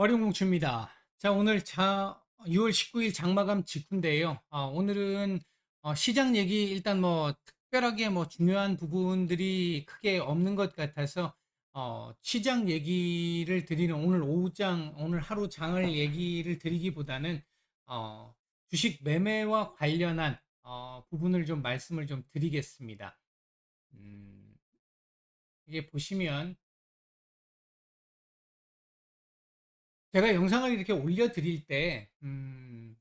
월요공추입니다. 자, 오늘 자, 6월 19일 장마감 직후인데요. 아, 오늘은 어, 시장 얘기 일단 뭐 특별하게 뭐 중요한 부분들이 크게 없는 것 같아서 어, 시장 얘기를 드리는 오늘 오후장, 오늘 하루 장을 얘기를 드리기보다는 어, 주식 매매와 관련한 어, 부분을 좀 말씀을 좀 드리겠습니다. 음, 이게 보시면 제가 영상을 이렇게 올려드릴 때, 음,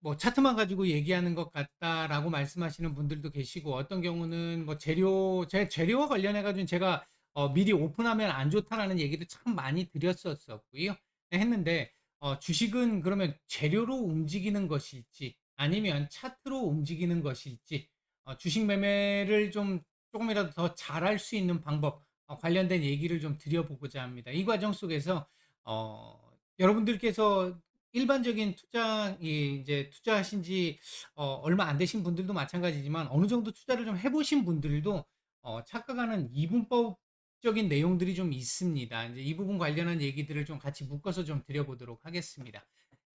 뭐 차트만 가지고 얘기하는 것 같다라고 말씀하시는 분들도 계시고, 어떤 경우는 뭐 재료, 제 재료와 관련해가지고 제가 어, 미리 오픈하면 안 좋다라는 얘기도 참 많이 드렸었고요. 했는데, 어, 주식은 그러면 재료로 움직이는 것일지, 아니면 차트로 움직이는 것일지, 어, 주식 매매를 좀 조금이라도 더 잘할 수 있는 방법, 어, 관련된 얘기를 좀 드려보고자 합니다. 이 과정 속에서 어, 여러분들께서 일반적인 투자, 이 이제 투자하신 지 어, 얼마 안 되신 분들도 마찬가지지만 어느 정도 투자를 좀 해보신 분들도 어, 착각하는 이분법적인 내용들이 좀 있습니다. 이제 이 부분 관련한 얘기들을 좀 같이 묶어서 좀 드려보도록 하겠습니다.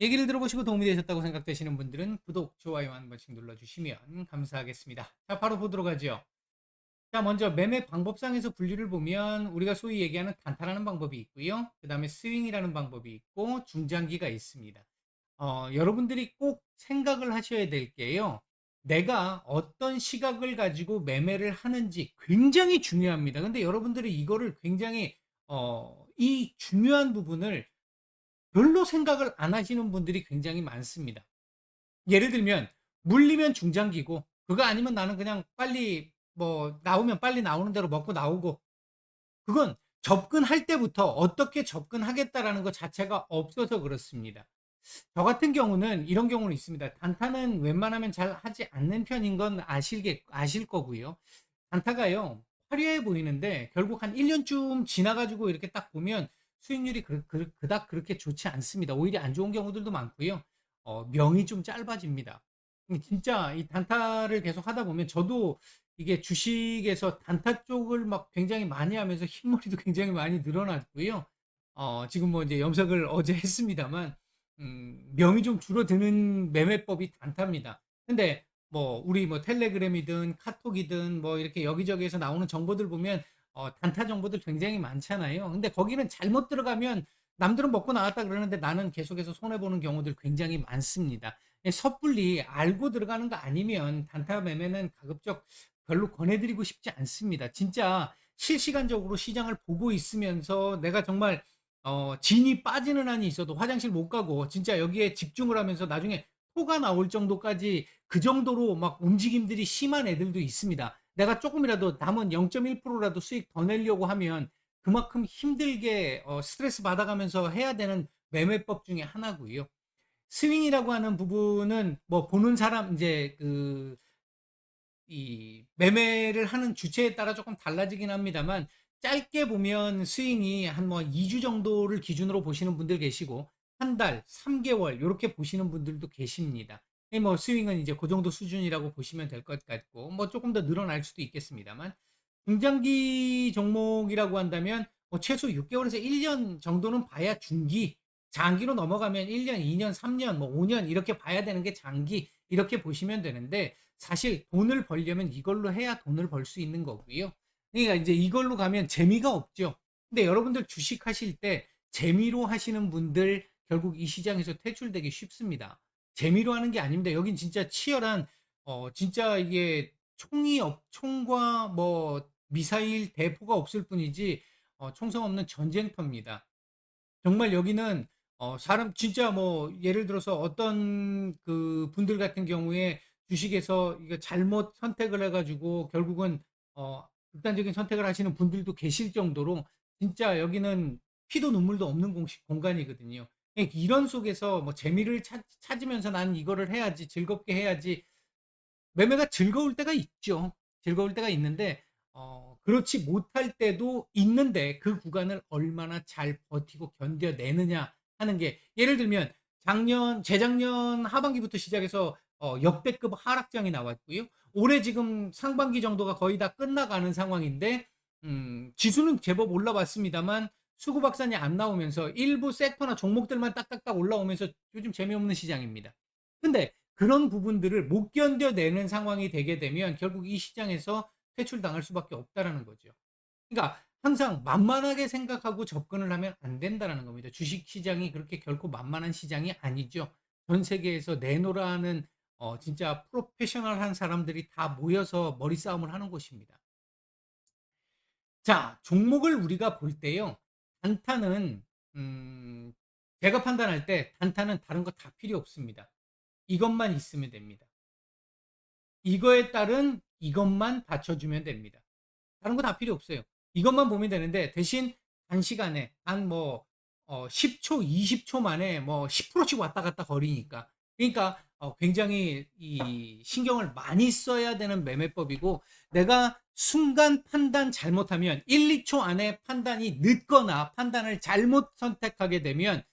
얘기를 들어보시고 도움이 되셨다고 생각되시는 분들은 구독, 좋아요 한 번씩 눌러주시면 감사하겠습니다. 자, 바로 보도록 하죠. 자, 먼저 매매 방법상에서 분류를 보면 우리가 소위 얘기하는 단타라는 방법이 있고요. 그 다음에 스윙이라는 방법이 있고 중장기가 있습니다. 어, 여러분들이 꼭 생각을 하셔야 될 게요. 내가 어떤 시각을 가지고 매매를 하는지 굉장히 중요합니다. 근데 여러분들이 이거를 굉장히 어, 이 중요한 부분을 별로 생각을 안 하시는 분들이 굉장히 많습니다. 예를 들면 물리면 중장기고 그거 아니면 나는 그냥 빨리 뭐 나오면 빨리 나오는 대로 먹고 나오고 그건 접근할 때부터 어떻게 접근하겠다라는 것 자체가 없어서 그렇습니다. 저 같은 경우는 이런 경우는 있습니다. 단타는 웬만하면 잘 하지 않는 편인 건 아실게, 아실 거고요. 단타가요, 화려해 보이는데 결국 한 1년쯤 지나가지고 이렇게 딱 보면 수익률이 그, 그, 그닥 그렇게 좋지 않습니다. 오히려 안 좋은 경우들도 많고요. 어, 명이 좀 짧아집니다. 진짜 이 단타를 계속 하다 보면 저도 이게 주식에서 단타 쪽을 막 굉장히 많이 하면서 흰머리도 굉장히 많이 늘어났고요. 어, 지금 뭐 이제 염색을 어제 했습니다만, 음, 명이 좀 줄어드는 매매법이 단타입니다. 근데 뭐 우리 뭐 텔레그램이든 카톡이든 뭐 이렇게 여기저기에서 나오는 정보들 보면 어, 단타 정보들 굉장히 많잖아요. 근데 거기는 잘못 들어가면 남들은 먹고 나왔다 그러는데 나는 계속해서 손해보는 경우들 굉장히 많습니다. 섣불리 알고 들어가는 거 아니면 단타 매매는 가급적 별로 권해드리고 싶지 않습니다. 진짜 실시간적으로 시장을 보고 있으면서 내가 정말 어, 진이 빠지는 한이 있어도 화장실 못 가고 진짜 여기에 집중을 하면서 나중에 토가 나올 정도까지 그 정도로 막 움직임들이 심한 애들도 있습니다. 내가 조금이라도 남은 0.1%라도 수익 더 내려고 하면 그만큼 힘들게 어, 스트레스 받아가면서 해야 되는 매매법 중에 하나고요. 스윙이라고 하는 부분은 뭐 보는 사람 이제 그 이 매매를 하는 주체에 따라 조금 달라지긴 합니다만 짧게 보면 스윙이 한 뭐 2주 정도를 기준으로 보시는 분들 계시고 한 달, 3개월 요렇게 보시는 분들도 계십니다. 뭐 스윙은 이제 그 정도 수준이라고 보시면 될 것 같고 뭐 조금 더 늘어날 수도 있겠습니다만 중장기 종목이라고 한다면 뭐 최소 6개월에서 1년 정도는 봐야 중기 장기로 넘어가면 1년, 2년, 3년, 뭐 5년 이렇게 봐야 되는 게 장기 이렇게 보시면 되는데 사실 돈을 벌려면 이걸로 해야 돈을 벌 수 있는 거고요. 그러니까 이제 이걸로 가면 재미가 없죠. 근데 여러분들 주식 하실 때 재미로 하시는 분들 결국 이 시장에서 퇴출되기 쉽습니다. 재미로 하는 게 아닙니다. 여긴 진짜 치열한 어 진짜 이게 총이 없 총과 뭐 미사일 대포가 없을 뿐이지 어 총성 없는 전쟁터입니다. 정말 여기는 어 사람 진짜 뭐 예를 들어서 어떤 그 분들 같은 경우에 주식에서 이거 잘못 선택을 해 가지고 결국은 어 극단적인 선택을 하시는 분들도 계실 정도로 진짜 여기는 피도 눈물도 없는 공식 공간이거든요. 예 이런 속에서 뭐 재미를 찾 찾으면서 '나는 이거를 해야지. 즐겁게 해야지.' 매매가 즐거울 때가 있죠. 즐거울 때가 있는데 어 그렇지 못할 때도 있는데 그 구간을 얼마나 잘 버티고 견뎌내느냐 하는 게 예를 들면 작년 재작년 하반기부터 시작해서 어, 역대급 하락장이 나왔고요. 올해 지금 상반기 정도가 거의 다 끝나가는 상황인데 음, 지수는 제법 올라왔습니다만 수구 박산이 안 나오면서 일부 섹터나 종목들만 딱딱딱 올라오면서 요즘 재미없는 시장입니다. 근데 그런 부분들을 못 견뎌내는 상황이 되게 되면 결국 이 시장에서 퇴출당할 수밖에 없다라는 거죠. 그러니까 항상 만만하게 생각하고 접근을 하면 안 된다라는 겁니다. 주식 시장이 그렇게 결코 만만한 시장이 아니죠. 전 세계에서 내노라는 어 진짜 프로페셔널한 사람들이 다 모여서 머리 싸움을 하는 곳입니다. 자, 종목을 우리가 볼 때요. 단타는 음 제가 판단할 때 단타는 다른 거 다 필요 없습니다. 이것만 있으면 됩니다. 이거에 따른 이것만 받쳐주면 됩니다. 다른 거 다 필요 없어요. 이것만 보면 되는데 대신 단시간에 한뭐 어 10초, 20초 만에 뭐 10%씩 왔다 갔다 거리니까. 그러니까 어 굉장히 이 신경을 많이 써야 되는 매매법이고 내가 순간 판단 잘못하면 1-2초 안에 판단이 늦거나 판단을 잘못 선택하게 되면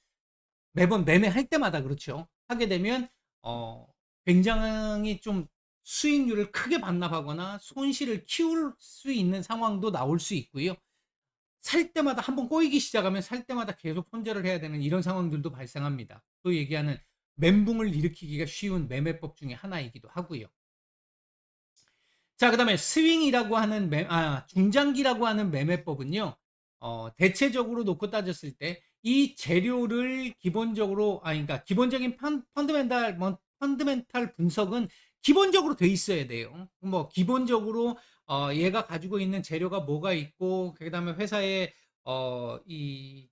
매번 매매할 때마다 그렇죠. 하게 되면 어 굉장히 좀 수익률을 크게 반납하거나 손실을 키울 수 있는 상황도 나올 수 있고요. 살 때마다 한번 꼬이기 시작하면 살 때마다 계속 손절을 해야 되는 이런 상황들도 발생합니다. 또 얘기하는 멘붕을 일으키기가 쉬운 매매법 중에 하나이기도 하고요. 자, 그 다음에 스윙이라고 하는 매, 아, 중장기라고 하는 매매법은요. 어, 대체적으로 놓고 따졌을 때 이 재료를 기본적으로 아 그러니까 기본적인 펀, 펀드멘탈 뭐, 펀드멘탈 분석은 기본적으로 돼 있어야 돼요. 뭐 기본적으로 어, 얘가 가지고 있는 재료가 뭐가 있고 그 다음에 회사의 어, 이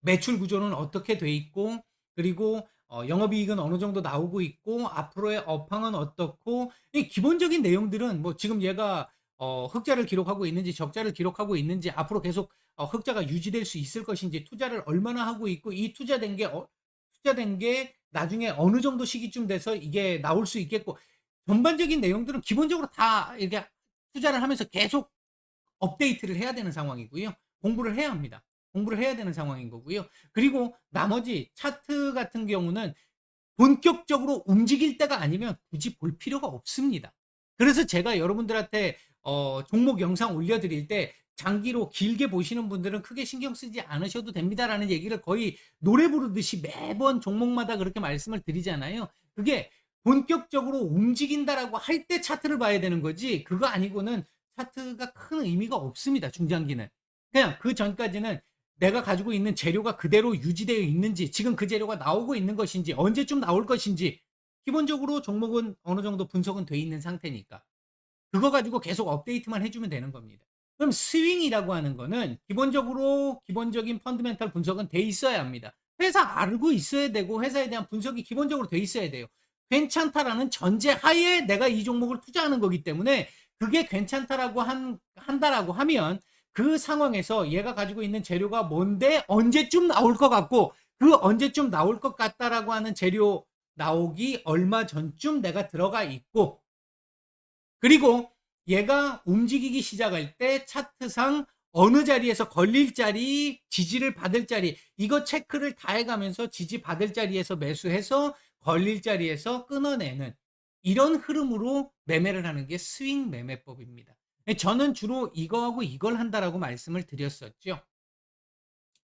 매출 구조는 어떻게 돼 있고 그리고 어, 영업이익은 어느 정도 나오고 있고 앞으로의 업황은 어떻고 이 기본적인 내용들은 뭐 지금 얘가 어, 흑자를 기록하고 있는지 적자를 기록하고 있는지 앞으로 계속 어, 흑자가 유지될 수 있을 것인지 투자를 얼마나 하고 있고 이 투자된 게 어, 투자된 게 나중에 어느 정도 시기쯤 돼서 이게 나올 수 있겠고 전반적인 내용들은 기본적으로 다 이렇게 투자를 하면서 계속 업데이트를 해야 되는 상황이고요. 공부를 해야 합니다. 공부를 해야 되는 상황인 거고요. 그리고 나머지 차트 같은 경우는 본격적으로 움직일 때가 아니면 굳이 볼 필요가 없습니다. 그래서 제가 여러분들한테 어, 종목 영상 올려드릴 때 장기로 길게 보시는 분들은 크게 신경 쓰지 않으셔도 됩니다라는 얘기를 거의 노래 부르듯이 매번 종목마다 그렇게 말씀을 드리잖아요. 그게 본격적으로 움직인다라고 할 때 차트를 봐야 되는 거지 그거 아니고는 차트가 큰 의미가 없습니다. 중장기는. 그냥 그 전까지는 내가 가지고 있는 재료가 그대로 유지되어 있는지, 지금 그 재료가 나오고 있는 것인지, 언제쯤 나올 것인지, 기본적으로 종목은 어느 정도 분석은 돼 있는 상태니까. 그거 가지고 계속 업데이트만 해주면 되는 겁니다. 그럼 스윙이라고 하는 거는 기본적으로 기본적인 펀드멘탈 분석은 돼 있어야 합니다. 회사 알고 있어야 되고 회사에 대한 분석이 기본적으로 돼 있어야 돼요. 괜찮다라는 전제 하에 내가 이 종목을 투자하는 거기 때문에 그게 괜찮다라고 한, 한다라고 하면 그 상황에서 얘가 가지고 있는 재료가 뭔데 언제쯤 나올 것 같고 그 언제쯤 나올 것 같다라고 하는 재료 나오기 얼마 전쯤 내가 들어가 있고 그리고 얘가 움직이기 시작할 때 차트상 어느 자리에서 걸릴 자리, 지지를 받을 자리, 이거 체크를 다 해가면서 지지 받을 자리에서 매수해서 걸릴 자리에서 끊어내는 이런 흐름으로 매매를 하는 게 스윙 매매법입니다. 저는 주로 이거하고 이걸 한다라고 말씀을 드렸었죠.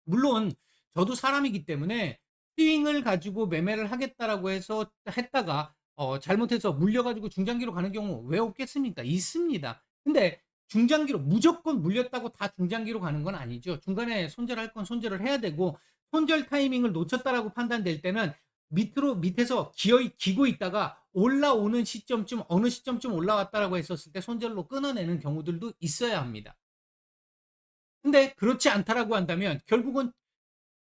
물론 저도 사람이기 때문에 스윙을 가지고 매매를 하겠다라고 해서 했다가 어, 잘못해서 물려가지고 중장기로 가는 경우 왜 없겠습니까? 있습니다. 근데 중장기로 무조건 물렸다고 다 중장기로 가는 건 아니죠. 중간에 손절할 건 손절을 해야 되고 손절 타이밍을 놓쳤다라고 판단될 때는 밑으로 밑에서 기어 기고 있다가 올라오는 시점쯤 어느 시점쯤 올라왔다라고 했었을 때 손절로 끊어내는 경우들도 있어야 합니다. 근데 그렇지 않다라고 한다면 결국은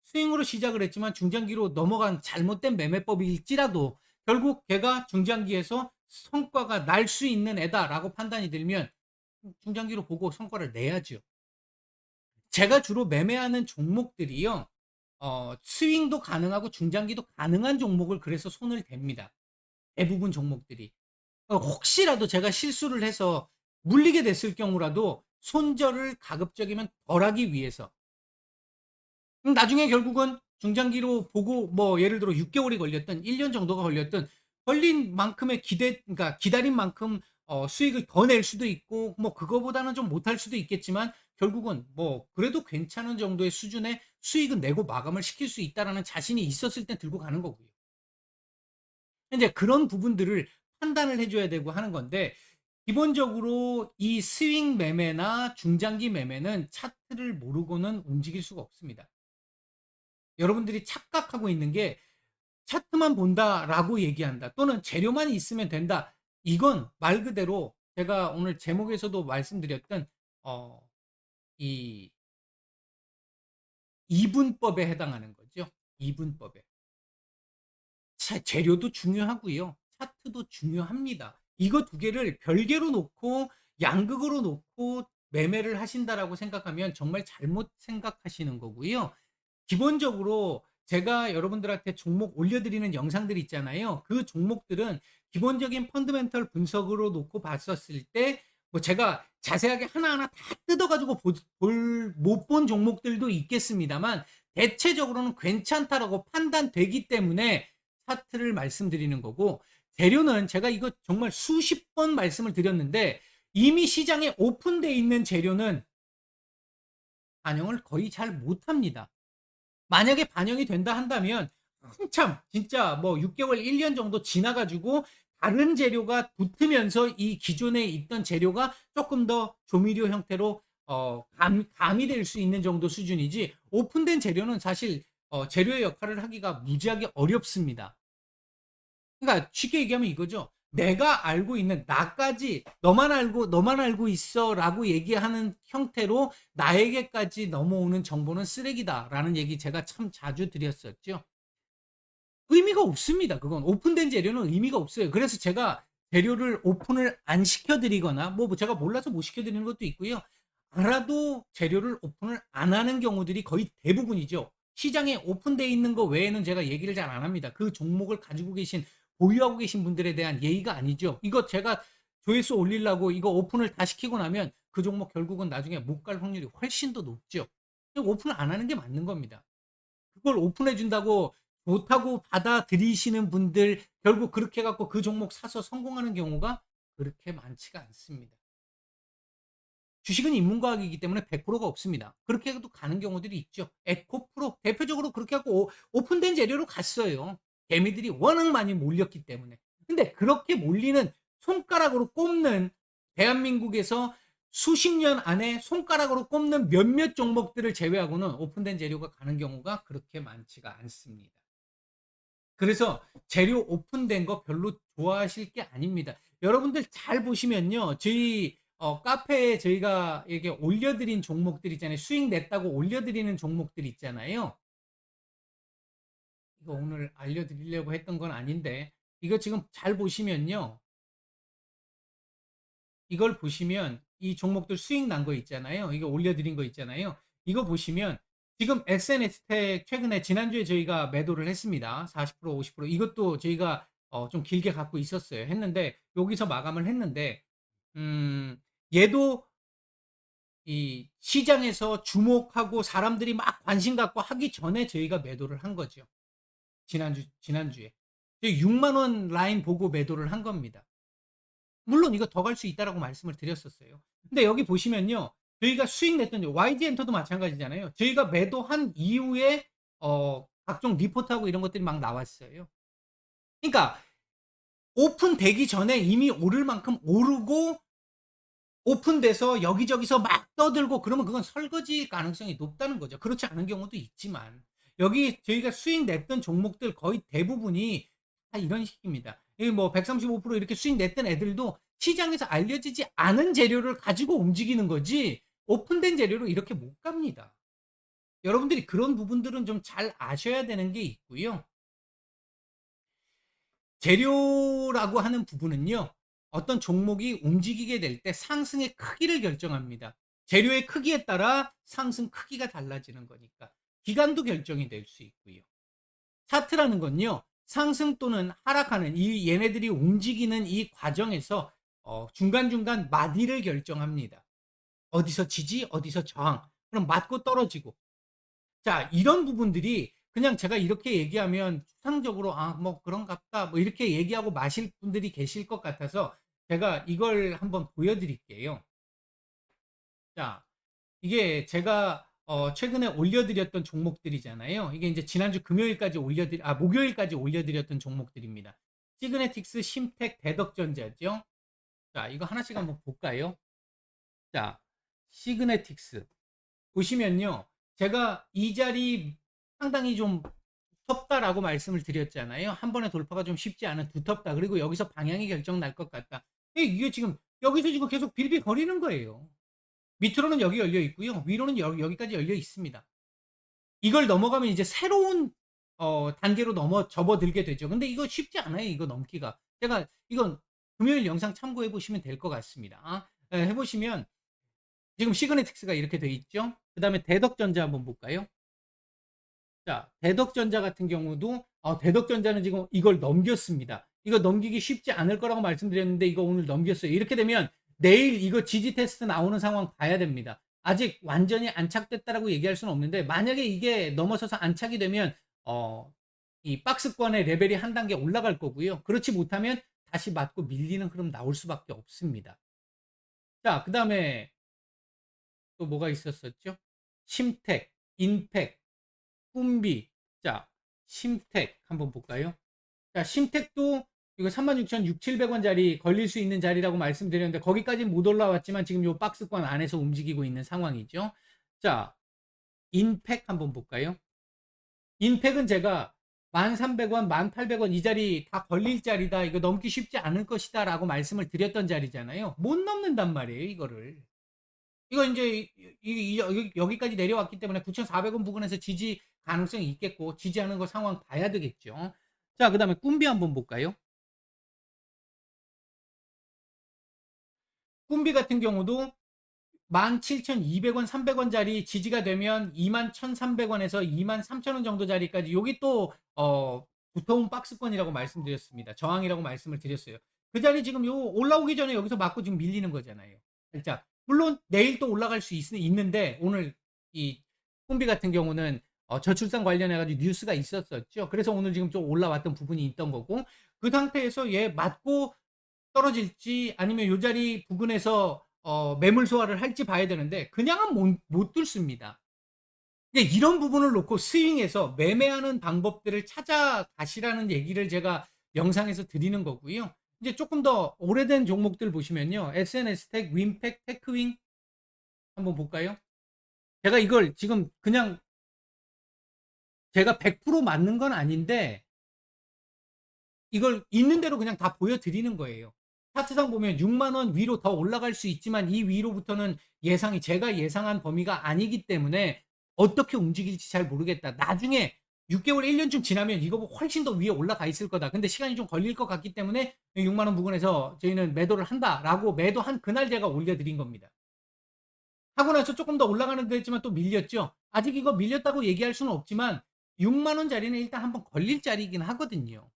스윙으로 시작을 했지만 중장기로 넘어간 잘못된 매매법일지라도 결국 걔가 중장기에서 성과가 날 수 있는 애다라고 판단이 들면 중장기로 보고 성과를 내야죠. 제가 주로 매매하는 종목들이요. 어, 스윙도 가능하고 중장기도 가능한 종목을 그래서 손을 댑니다. 대부분 종목들이. 어, 혹시라도 제가 실수를 해서 물리게 됐을 경우라도 손절을 가급적이면 덜 하기 위해서. 나중에 결국은 중장기로 보고 뭐 예를 들어 6개월이 걸렸던 1년 정도가 걸렸던 걸린 만큼의 기대 그러니까 기다린 만큼 어 수익을 더 낼 수도 있고 뭐 그거보다는 좀 못할 수도 있겠지만 결국은 뭐 그래도 괜찮은 정도의 수준의 수익은 내고 마감을 시킬 수 있다라는 자신이 있었을 때 들고 가는 거고요. 인제 그런 부분들을 판단을 해 줘야 되고 하는 건데 기본적으로 이 스윙 매매나 중장기 매매는 차트를 모르고는 움직일 수가 없습니다. 여러분들이 착각하고 있는 게 '차트만 본다.'라고 얘기한다. 또는 '재료만 있으면 된다.' 이건 말 그대로 제가 오늘 제목에서도 말씀드렸던 어 이 이분법에 해당하는 거죠. 이분법에. 차 재료도 중요하고요. 차트도 중요합니다. 이거 두 개를 별개로 놓고 양극으로 놓고 매매를 하신다라고 생각하면 정말 잘못 생각하시는 거고요. 기본적으로 제가 여러분들한테 종목 올려드리는 영상들이 있잖아요. 그 종목들은 기본적인 펀더멘털 분석으로 놓고 봤었을 때 뭐 제가 자세하게 하나하나 다 뜯어 가지고 볼못본 종목들도 있겠습니다만 대체적으로는 괜찮다라고 판단되기 때문에 차트를 말씀드리는 거고 재료는 제가 이거 정말 수십 번 말씀을 드렸는데 이미 시장에 오픈돼 있는 재료는 반영을 거의 잘 못합니다. 만약에 반영이 된다 한다면 한참 진짜 뭐 6 개월, 1년 정도 지나 가지고 다른 재료가 붙으면서 이 기존에 있던 재료가 쪼끔 더 조미료 형태로 어 감 가미될 수 있는 정도 수준이지 오픈된 재료는 사실 어 재료의 역할을 하기가 무지하게 어렵습니다. 그러니까 쉽게 얘기하면 이거죠. 내가 알고 있는 나까지 "너만 알고 너만 알고 있어."라고 얘기하는 형태로 나에게까지 넘어오는 정보는 쓰레기다라는 얘기 제가 참 자주 드렸었죠. 의미가 없습니다. 그건 오픈된 재료는 의미가 없어요. 그래서 제가 재료를 오픈을 안 시켜 드리거나 뭐 제가 몰라서 못 시켜 드리는 것도 있고요. 알아도 재료를 오픈을 안 하는 경우들이 거의 대부분이죠. 시장에 오픈돼 있는 거 외에는 제가 얘기를 잘 안 합니다. 그 종목을 가지고 계신 보유하고 계신 분들에 대한 예의가 아니죠. 이거 제가 조회수 올리려고 이거 오픈을 다 시키고 나면 그 종목 결국은 나중에 못 갈 확률이 훨씬 더 높죠. 오픈을 안 하는 게 맞는 겁니다. 그걸 오픈해 준다고 좋다고 받아들이시는 분들 결국 그렇게 해 갖고 그 종목 사서 성공하는 경우가 그렇게 많지가 않습니다. 주식은 인문과학이기 때문에 100%가 없습니다. 그렇게 해도 가는 경우들이 있죠. 에코프로 대표적으로 그렇게 하고 오 오픈된 재료로 갔어요. 개미들이 워낙 많이 몰렸기 때문에. 근데 그렇게 몰리는 손가락으로 꼽는 대한민국에서 수십 년 안에 손가락으로 꼽는 몇몇 종목들을 제외하고는 오픈된 재료가 가는 경우가 그렇게 많지가 않습니다. 그래서 재료 오픈된 거 별로 좋아하실 게 아닙니다. 여러분들 잘 보시면요. 저희 어 카페에 저희가 이렇게 올려드린 종목들 있잖아요. 수익 냈다고 올려드리는 종목들 있잖아요. 이거 오늘 알려드리려고 했던 건 아닌데 이거 지금 잘 보시면요. 이걸 보시면 이 종목들 수익 난 거 있잖아요. 이거 올려드린 거 있잖아요. 이거 보시면 지금 SNS텍 최근에 지난주에 저희가 매도를 했습니다. 40% 50% 이것도 저희가 어 좀 길게 갖고 있었어요. 했는데 여기서 마감을 했는데 음 얘도 이 시장에서 주목하고 사람들이 막 관심 갖고 하기 전에 저희가 매도를 한 거죠. 지난주 지난주에. 6만 원 라인 보고 매도를 한 겁니다. 물론 이거 더 갈 수 있다라고 말씀을 드렸었어요. 근데 여기 보시면요. 저희가 수익 냈던 YG 엔터도 마찬가지잖아요. 저희가 매도한 이후에 어 각종 리포트하고 이런 것들이 막 나왔어요. 그러니까 오픈되기 전에 이미 오를 만큼 오르고 오픈돼서 여기저기서 막 떠들고 그러면 그건 설거지 가능성이 높다는 거죠. 그렇지 않은 경우도 있지만 여기 저희가 수익 냈던 종목들 거의 대부분이 다 이런 식입니다. 여기 뭐135% 이렇게 수익 냈던 애들도 시장에서 알려지지 않은 재료를 가지고 움직이는 거지 오픈된 재료로 이렇게 못 갑니다. 여러분들이 그런 부분들은 좀 잘 아셔야 되는 게 있고요. 재료라고 하는 부분은요. 어떤 종목이 움직이게 될 때 상승의 크기를 결정합니다. 재료의 크기에 따라 상승 크기가 달라지는 거니까 기간도 결정이 될 수 있고요. 차트라는 건요. 상승 또는 하락하는 이 얘네들이 움직이는 이 과정에서 어 중간중간 마디를 결정합니다. 어디서 지지, 어디서 저항. 그럼 맞고 떨어지고. 자, 이런 부분들이 그냥 제가 이렇게 얘기하면 추상적으로 '아 뭐 그런갑다.' 뭐 이렇게 얘기하고 마실 분들이 계실 것 같아서 제가 이걸 한번 보여드릴게요. 자, 이게 제가 어, 최근에 올려드렸던 종목들이잖아요. 이게 이제 지난주 금요일까지 올려드리, 아, 목요일까지 올려드렸던 종목들입니다. 시그네틱스, 심텍, 대덕전자죠. 자, 이거 하나씩 한번 볼까요? 자, 시그네틱스. 보시면요. 제가 이 자리 상당히 좀 두텁다라고 말씀을 드렸잖아요. 한 번에 돌파가 좀 쉽지 않은 두텁다. 그리고 여기서 방향이 결정 날 것 같다. 예, 이게 지금 여기서 지금 계속 빌빌 거리는 거예요. 밑으로는 여기 열려 있고요. 위로는 여, 여기 까지 열려 있습니다. 이걸 넘어가면 이제 새로운 어, 단계로 넘어 접어들게 되죠. 근데 이거 쉽지 않아요. 이거 넘기가. 제가 이건 금요일 영상 참고해 보시면 될 것 같습니다. 예, 해보시면 지금 시그네틱스가 이렇게 돼 있죠. 그 다음에 대덕전자 한번 볼까요? 자, 대덕전자 같은 경우도 어, 대덕전자는 지금 이걸 넘겼습니다. 이거 넘기기 쉽지 않을 거라고 말씀드렸는데 이거 오늘 넘겼어요. 이렇게 되면 내일 이거 지지 테스트 나오는 상황 봐야 됩니다. 아직 완전히 안착됐다라고 얘기할 수는 없는데 만약에 이게 넘어서서 안착이 되면 어, 이 박스권의 레벨이 한 단계 올라갈 거고요. 그렇지 못하면 다시 맞고 밀리는 흐름 나올 수밖에 없습니다. 자, 그 다음에 또 뭐가 있었었죠? 심텍, 인텍, 꿈비. 자, 심텍 한번 볼까요? 자, 심텍도 이거 36,600원짜리 걸릴 수 있는 자리라고 말씀드렸는데 거기까지는 못 올라왔지만 지금 요 박스권 안에서 움직이고 있는 상황이죠. 자, 인팩 한번 볼까요? 인팩은 제가 1,300원, 1,800원 이 자리 다 걸릴 자리다. 이거 넘기 쉽지 않을 것이다 라고 말씀을 드렸던 자리잖아요. 못 넘는단 말이에요, 이거를. 이거 이제 이, 이, 여기, 여기까지 내려왔기 때문에 9,400원 부근에서 지지 가능성이 있겠고 지지하는 거 상황 봐야 되겠죠. 자, 그 다음에 꿈비 한번 볼까요? 꿈비 같은 경우도 17,200원, 300원짜리 지지가 되면 21,300원에서 23,000원 정도 자리까지 여기 또 어, 두터운 박스권이라고 말씀드렸습니다. 저항이라고 말씀을 드렸어요. 그 자리 지금 요 올라오기 전에 여기서 맞고 지금 밀리는 거잖아요. 자, 물론 내일 또 올라갈 수 있, 있는데 오늘 이 꿈비 같은 경우는 어, 저출산 관련해가지고 뉴스가 있었었죠. 그래서 오늘 지금 좀 올라왔던 부분이 있던 거고 그 상태에서 얘 맞고 떨어질지 아니면 요 자리 부근에서 어, 매물 소화를 할지 봐야 되는데 그냥은 못, 못 뚫습니다. 이런 부분을 놓고 스윙해서 매매하는 방법들을 찾아가시라는 얘기를 제가 영상에서 드리는 거고요. 이제 조금 더 오래된 종목들 보시면요. SNS텍, 윈팩, 테크윙 한번 볼까요? 제가 이걸 지금 그냥 제가 100% 맞는 건 아닌데 이걸 있는 대로 그냥 다 보여드리는 거예요. 차트상 보면 6만 원 위로 더 올라갈 수 있지만 이 위로부터는 예상이 제가 예상한 범위가 아니기 때문에 어떻게 움직일지 잘 모르겠다. 나중에 6개월, 1년쯤 지나면 이거 훨씬 더 위에 올라가 있을 거다. 근데 시간이 좀 걸릴 것 같기 때문에 6만 원 부근에서 저희는 매도를 한다라고 매도한 그날 제가 올려드린 겁니다. 하고 나서 조금 더 올라가는 데 했지만 또 밀렸죠. 아직 이거 밀렸다고 얘기할 수는 없지만 6만 원짜리는 일단 한번 걸릴 자리이긴 하거든요.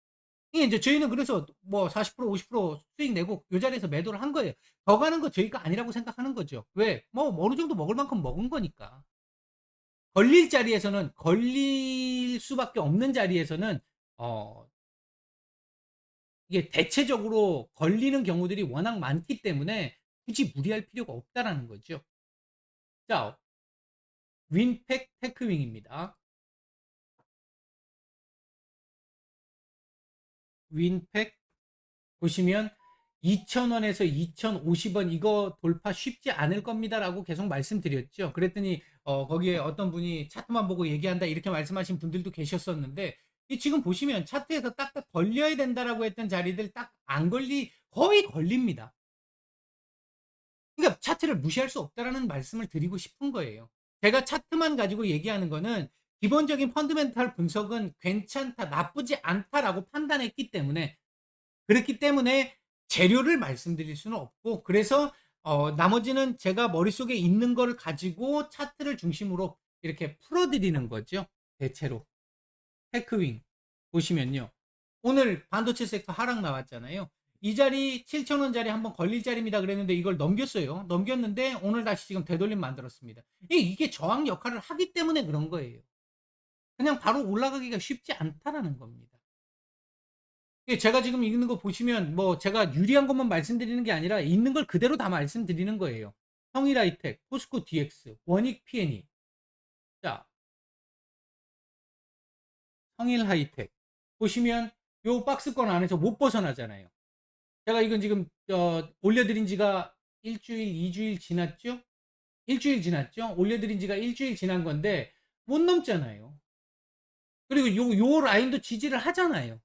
이제 저희는 그래서 뭐 40% 50% 수익 내고 요 자리에서 매도를 한 거예요. 더 가는 거 저희가 아니라고 생각하는 거죠. 왜? 뭐 어느 정도 먹을 만큼 먹은 거니까. 걸릴 자리에서는 걸릴 수밖에 없는 자리에서는 어 이게 대체적으로 걸리는 경우들이 워낙 많기 때문에 굳이 무리할 필요가 없다라는 거죠. 자, 윈팩 테크윙입니다. 윈팩 보시면 2,000원에서 2,050원 이거 돌파 쉽지 않을 겁니다라고 계속 말씀드렸죠. 그랬더니 어, 거기에 어떤 분이 차트만 보고 얘기한다 이렇게 말씀하신 분들도 계셨었는데 이 지금 보시면 차트에서 딱딱 걸려야 된다라고 했던 자리들 딱 안 걸리 거의 걸립니다. 그러니까 차트를 무시할 수 없다라는 말씀을 드리고 싶은 거예요. 제가 차트만 가지고 얘기하는 거는 기본적인 펀드멘탈 분석은 괜찮다, 나쁘지 않다라고 판단했기 때문에 그렇기 때문에 재료를 말씀드릴 수는 없고 그래서 어, 나머지는 제가 머릿속에 있는 거를 가지고 차트를 중심으로 이렇게 풀어드리는 거죠. 대체로. 테크윙 보시면요. 오늘 반도체 섹터 하락 나왔잖아요. 이 자리 7천원짜리 한번 걸릴 자리입니다. 그랬는데 이걸 넘겼어요. 넘겼는데 오늘 다시 지금 되돌림 만들었습니다. 이게 저항 역할을 하기 때문에 그런 거예요. 그냥 바로 올라가기가 쉽지 않다라는 겁니다. 예 제가 지금 읽는 거 보시면 뭐 제가 유리한 것만 말씀드리는 게 아니라 있는 걸 그대로 다 말씀드리는 거예요. 성일 하이텍, 포스코 DX, 원익 P&E. 자 성일 하이텍 보시면 요 박스권 안에서 못 벗어나잖아요. 제가 이건 지금 어 올려드린 지가 일주일, 2주일 지났죠? 일주일 지났죠? 올려드린 지가 일주일 지난 건데 못 넘잖아요. 그리고 요, 요 라인도 지지를 하잖아요.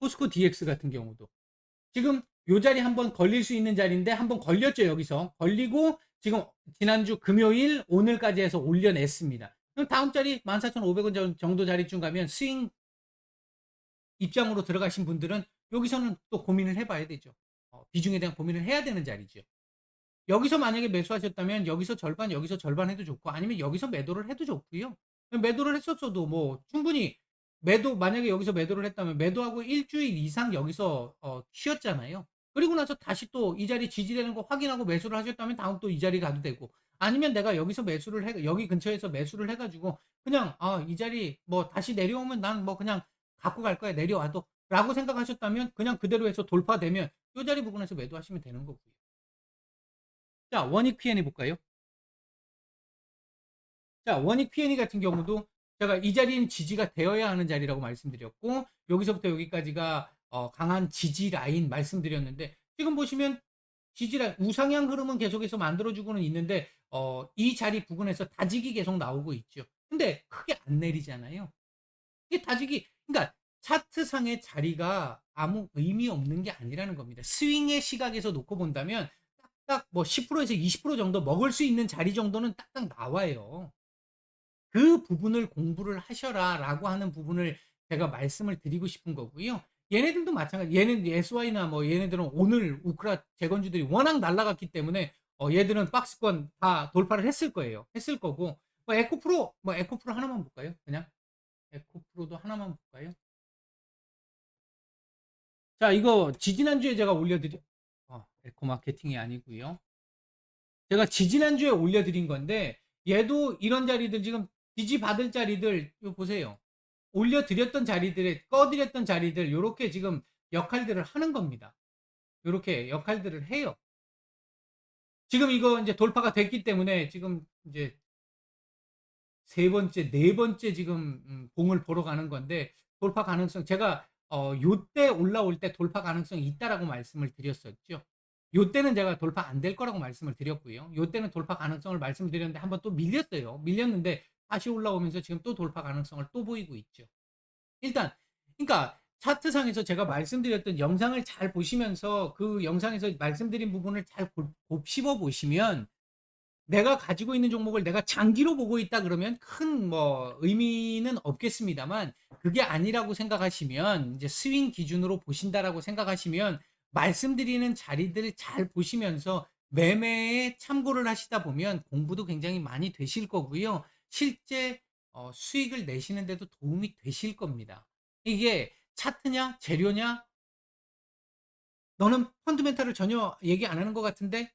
포스코 DX 같은 경우도 지금 요 자리 한번 걸릴 수 있는 자리인데 한번 걸렸죠 여기서 걸리고 지금 지난주 금요일 오늘까지 해서 올려냈습니다. 그럼 다음 자리 14,500원 정도 자리쯤 가면 스윙 입장으로 들어가신 분들은 여기서는 또 고민을 해봐야 되죠. 어, 비중에 대한 고민을 해야 되는 자리죠. 여기서 만약에 매수하셨다면 여기서 절반, 여기서 절반 해도 좋고 아니면 여기서 매도를 해도 좋고요. 매도를 했었어도 뭐 충분히 매도 만약에 여기서 매도를 했다면 매도하고 일주일 이상 여기서 어, 쉬었잖아요. 그리고 나서 다시 또 이 자리 지지되는 거 확인하고 매수를 하셨다면 다음 또 이 자리 가도 되고 아니면 내가 여기서 매수를 해 여기 근처에서 매수를 해가지고 그냥 아 이 자리 뭐 다시 내려오면 난 뭐 그냥 갖고 갈 거야 내려와도 라고 생각하셨다면 그냥 그대로 해서 돌파되면 이 자리 부분에서 매도하시면 되는 거고요. 자 원익 P&E 볼까요? 자 원익 P&E 같은 경우도 제가 이 자리는 지지가 되어야 하는 자리라고 말씀드렸고 여기서부터 여기까지가 어, 강한 지지 라인 말씀드렸는데 지금 보시면 지지 라인 우상향 흐름은 계속해서 만들어주고는 있는데 어, 이 자리 부분에서 다직이 계속 나오고 있죠. 근데 크게 안 내리잖아요. 이게 다직이 그러니까 차트상의 자리가 아무 의미 없는 게 아니라는 겁니다. 스윙의 시각에서 놓고 본다면 딱딱 뭐 10%에서 20% 정도 먹을 수 있는 자리 정도는 딱딱 나와요. 그 부분을 공부를 하셔라 라고 하는 부분을 제가 말씀을 드리고 싶은 거고요. 얘네들도 마찬가지. 얘는 SY나 뭐 얘네들은 오늘 우크라 재건주들이 워낙 날라갔기 때문에 어 얘들은 박스권 다 돌파를 했을 거예요. 했을 거고 뭐 에코프로 뭐 에코프로 하나만 볼까요? 그냥 에코프로도 하나만 볼까요? 자 이거 지지난주에 제가 올려드린 어, 에코 마케팅이 아니고요. 제가 지지난주에 올려드린 건데 얘도 이런 자리들 지금 지지 받을 자리들 이거 보세요. 올려드렸던 자리들에 꺼드렸던 자리들 요렇게 지금 역할들을 하는 겁니다. 요렇게 역할들을 해요. 지금 이거 이제 돌파가 됐기 때문에 지금 이제 세 번째, 네 번째 지금 음, 봉을 보러 가는 건데 돌파 가능성 제가 어 요때 올라올 때 돌파 가능성이 있다라고 말씀을 드렸었죠. 요때는 제가 돌파 안 될 거라고 말씀을 드렸고요. 요때는 돌파 가능성을 말씀드렸는데 한번 또 밀렸어요. 밀렸는데 다시 올라오면서 지금 또 돌파 가능성을 또 보이고 있죠. 일단 그러니까 차트상에서 제가 말씀드렸던 영상을 잘 보시면서 그 영상에서 말씀드린 부분을 잘 곱씹어 보시면 내가 가지고 있는 종목을 내가 장기로 보고 있다 그러면 큰 뭐 의미는 없겠습니다만 그게 아니라고 생각하시면 이제 스윙 기준으로 보신다라고 생각하시면 말씀드리는 자리들을 잘 보시면서 매매에 참고를 하시다 보면 공부도 굉장히 많이 되실 거고요. 실제 어, 수익을 내시는데도 도움이 되실 겁니다. 이게 차트냐, 재료냐? 너는 펀드멘탈을 전혀 얘기 안 하는 것 같은데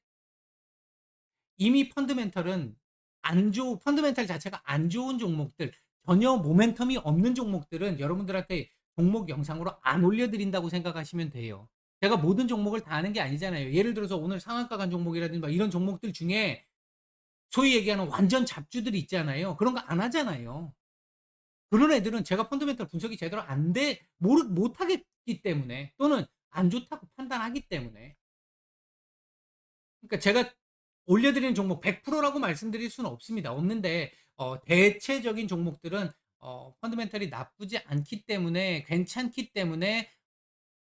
이미 펀드멘탈은 안 좋은 펀드멘탈 자체가 안 좋은 종목들, 전혀 모멘텀이 없는 종목들은 여러분들한테 종목 영상으로 안 올려드린다고 생각하시면 돼요. 제가 모든 종목을 다 하는 게 아니잖아요. 예를 들어서 오늘 상한가 간 종목이라든가 이런 종목들 중에 소위 얘기하는 완전 잡주들이 있잖아요. 그런 거 안 하잖아요. 그런 애들은 제가 펀드멘탈 분석이 제대로 안 돼, 모르, 못 하겠기 때문에 또는 안 좋다고 판단하기 때문에. 그러니까 제가 올려드리는 종목 100%라고 말씀드릴 수는 없습니다. 없는데, 어, 대체적인 종목들은 어, 펀드멘탈이 나쁘지 않기 때문에, 괜찮기 때문에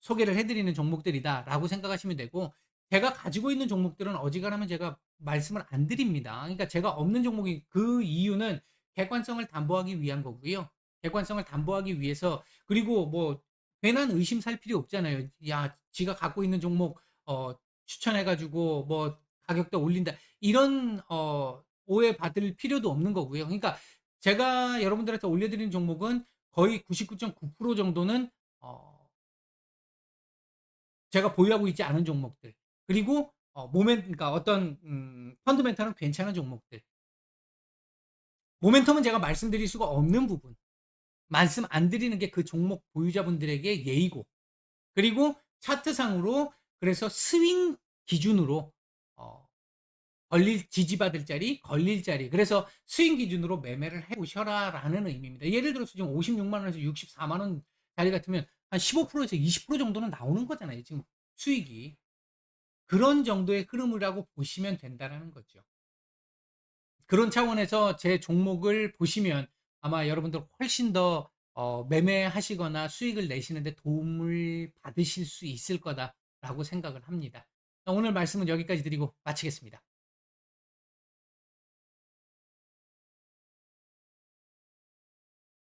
소개를 해드리는 종목들이다라고 생각하시면 되고, 제가 가지고 있는 종목들은 어지간하면 제가 말씀을 안 드립니다. 그러니까 제가 없는 종목이 그 이유는 객관성을 담보하기 위한 거고요. 객관성을 담보하기 위해서 그리고 뭐 괜한 의심 살 필요 없잖아요. 야, 지가 갖고 있는 종목 어 추천해 가지고 뭐 가격대 올린다. 이런 어 오해 받을 필요도 없는 거고요. 그러니까 제가 여러분들한테 올려 드리는 종목은 거의 99.9% 정도는 어 제가 보유하고 있지 않은 종목들. 그리고 어 모멘 그러니까 어떤 음 펀드멘탈은 괜찮은 종목들. 모멘텀은 제가 말씀드릴 수가 없는 부분. 말씀 안 드리는 게 그 종목 보유자분들에게 예의고 그리고 차트상으로 그래서 스윙 기준으로 어 걸릴 지지받을 자리, 걸릴 자리. 그래서 스윙 기준으로 매매를 해 보셔라라는 의미입니다. 예를 들어서 지금 56만 원에서 64만 원 자리 같으면 한 15%에서 20% 정도는 나오는 거잖아요, 지금 수익이. 그런 정도의 흐름이라고 보시면 된다라는 거죠. 그런 차원에서 제 종목을 보시면 아마 여러분들 훨씬 더 어 매매하시거나 수익을 내시는 데 도움을 받으실 수 있을 거다라고 생각을 합니다. 오늘 말씀은 여기까지 드리고 마치겠습니다.